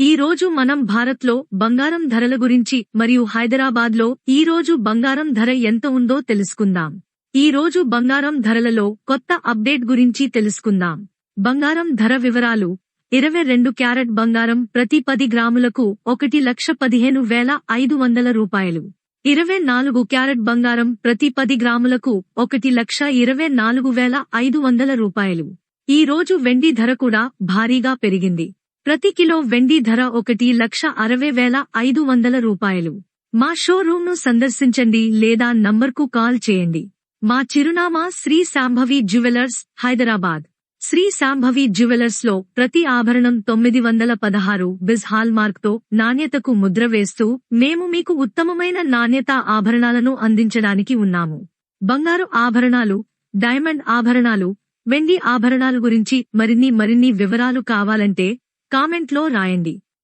ఈ రోజు మనం భారత్లో బంగారం ధరల గురించి మరియు హైదరాబాద్లో ఈ రోజు బంగారం ధర ఎంత ఉందో తెలుసుకుందాం. ఈ రోజు బంగారం ధరలలో కొత్త అప్డేట్ గురించి తెలుసుకుందాం. బంగారం ధర వివరాలు ఇరవై రెండు క్యారెట్ బంగారం ప్రతి పది గ్రాములకు ఒకటి లక్ష పదిహేను వేల ఐదు వందల రూపాయలు. ఇరవై నాలుగు క్యారెట్ బంగారం ప్రతి పది గ్రాములకు ఒకటి లక్ష ఇరవై నాలుగు వేల ఐదు వందల రూపాయలు. ఈ రోజు వెండి ధర కూడా భారీగా పెరిగింది. ప్రతి కిలో వెండి ధర ఒకటి లక్ష అరవై వేల ఐదు వందల రూపాయలు. మా షోరూమ్ను సందర్శించండి లేదా నంబర్కు కాల్ చేయండి. మా చిరునామా శ్రీ శాంభవి జ్యువెలర్స్ హైదరాబాద్. శ్రీ శాంభవి జ్యువెలర్స్లో ప్రతి ఆభరణం తొమ్మిది వందల పదహారు బిజ్ హాల్మార్క్తో నాణ్యతకు ముద్ర వేస్తూ మేము మీకు ఉత్తమమైన నాణ్యత ఆభరణాలను అందించడానికి ఉన్నాము. బంగారు ఆభరణాలు డైమండ్ ఆభరణాలు వెండి ఆభరణాలు గురించి మరిన్ని మరిన్ని వివరాలు కావాలంటే కామెంట్లో రాయండి.